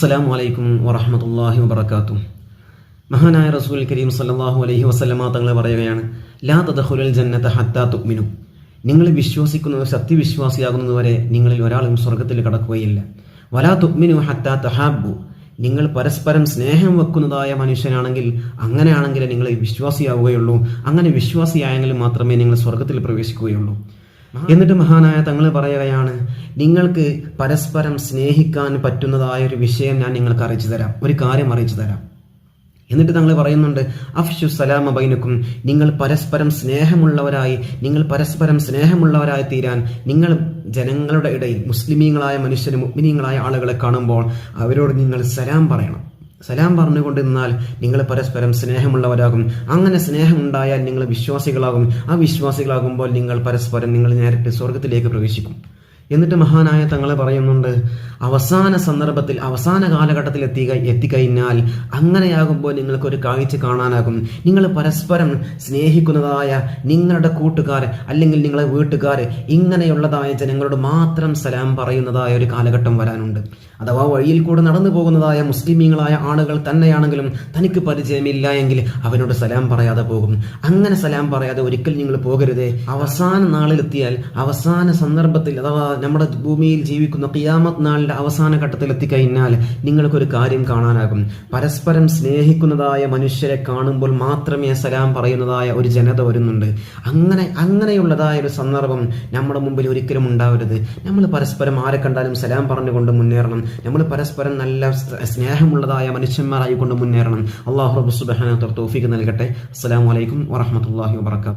അസ്സലാമു വലൈക്കും വറഹമത്തല്ലാഹി വബർക്കാത്തു മഹാനായ റസൂൽ കരീം സല്ലല്ലാഹു അലൈഹി വസല്ലമ തങ്ങൾ പറയുകയാണ് ലാ തദഖുലുൽ ജന്നത ഹത്താ തുക്മിനു നിങ്ങൾ വിശ്വസിക്കുന്ന സത്യവിശ്വാസിയാകുന്നതുവരെ നിങ്ങളിൽ ഒരാളും സ്വർഗത്തിൽ കടക്കുകയില്ല. വലാ തുക്മിനു ഹത്താ തഹാബു നിങ്ങൾ പരസ്പരം സ്നേഹം വെക്കുന്നതായ മനുഷ്യനാണെങ്കിൽ അങ്ങനെയാണെങ്കിൽ നിങ്ങൾ വിശ്വാസിയാവുകയുള്ളൂ. അങ്ങനെ വിശ്വാസിയായെങ്കിൽ മാത്രമേ നിങ്ങൾ സ്വർഗത്തിൽ പ്രവേശിക്കുകയുള്ളൂ. എന്നിട്ട് മഹാനായ തങ്ങൾ പറയുകയാണ് നിങ്ങൾക്ക് പരസ്പരം സ്നേഹിക്കാൻ പറ്റുന്നതായ ഒരു വിഷയം ഞാൻ നിങ്ങൾക്ക് അറിയിച്ചു തരാം ഒരു കാര്യം അറിയിച്ചു തരാം. എന്നിട്ട് തങ്ങൾ പറയുന്നുണ്ട് അഫ്ഷു സലാമ ബൈനക്കും നിങ്ങൾ പരസ്പരം സ്നേഹമുള്ളവരായി നിങ്ങൾ പരസ്പരം സ്നേഹമുള്ളവരായി തീരാൻ നിങ്ങൾ ജനങ്ങളുടെ ഇടയിൽ മുസ്ലിമീങ്ങളായ മനുഷ്യരും മുഗ്മിനീങ്ങളായ ആളുകളെ കാണുമ്പോൾ അവരോട് നിങ്ങൾ സലാം പറയണം. സലാം പറഞ്ഞുകൊണ്ട് നിന്നാൽ നിങ്ങൾ പരസ്പരം സ്നേഹമുള്ളവരാകും. അങ്ങനെ സ്നേഹമുണ്ടായാൽ നിങ്ങൾ വിശ്വാസികളാകും. ആ വിശ്വാസികളാകുമ്പോൾ നിങ്ങൾ പരസ്പരം നിങ്ങൾ നേരിട്ട് സ്വർഗത്തിലേക്ക് പ്രവേശിക്കും. എന്നിട്ട് മഹാനായ തങ്ങളെ പറയുന്നുണ്ട് അവസാന സന്ദർഭത്തിൽ അവസാന കാലഘട്ടത്തിൽ എത്തി എത്തിക്കഴിഞ്ഞാൽ അങ്ങനെയാകുമ്പോൾ നിങ്ങൾക്കൊരു കാഴ്ച കാണാനാകും. നിങ്ങൾ പരസ്പരം സ്നേഹിക്കുന്നതായ നിങ്ങളുടെ കൂട്ടുകാർ അല്ലെങ്കിൽ നിങ്ങളെ വീട്ടുകാർ ഇങ്ങനെയുള്ളതായ ജനങ്ങളോട് മാത്രം സലാം പറയുന്നതായ ഒരു കാലഘട്ടം വരാനുണ്ട്. അഥവാ വഴിയിൽ കൂടെ നടന്നു പോകുന്നതായ മുസ്ലിമീങ്ങളായ ആളുകൾ തന്നെയാണെങ്കിലും തനിക്ക് പരിചയമില്ല എങ്കിൽ അവനോട് സലാം പറയാതെ പോകും. അങ്ങനെ സലാം പറയാതെ ഒരിക്കൽ നിങ്ങൾ പോകരുതേ. അവസാന നാളിലെത്തിയാൽ അവസാന സന്ദർഭത്തിൽ അഥവാ നമ്മുടെ ഭൂമിയിൽ ജീവിക്കുന്ന കിയാമത് നാളിന്റെ അവസാന ഘട്ടത്തിൽ എത്തിക്കഴിഞ്ഞാൽ നിങ്ങൾക്കൊരു കാര്യം കാണാനാകും. പരസ്പരം സ്നേഹിക്കുന്നതായ മനുഷ്യരെ കാണുമ്പോൾ മാത്രമേ സലാം പറയുന്നതായ ഒരു ജനത വരുന്നുണ്ട്. അങ്ങനെ അങ്ങനെയുള്ളതായ ഒരു സന്ദർഭം നമ്മുടെ മുമ്പിൽ ഒരിക്കലും ഉണ്ടാവരുത്. നമ്മൾ പരസ്പരം ആരെ കണ്ടാലും സലാം പറഞ്ഞുകൊണ്ട് മുന്നേറണം. നമ്മൾ പരസ്പരം നല്ല സ്നേഹമുള്ളതായ മനുഷ്യന്മാരായിക്കൊണ്ട് മുന്നേറണം. അള്ളാഹു റബുസുബാന തോഫിക്ക് നൽകട്ടെ. അസ്സാം വലൈക്കും വറഹമത്തല്ലാഹി വാബർക്കാത്തു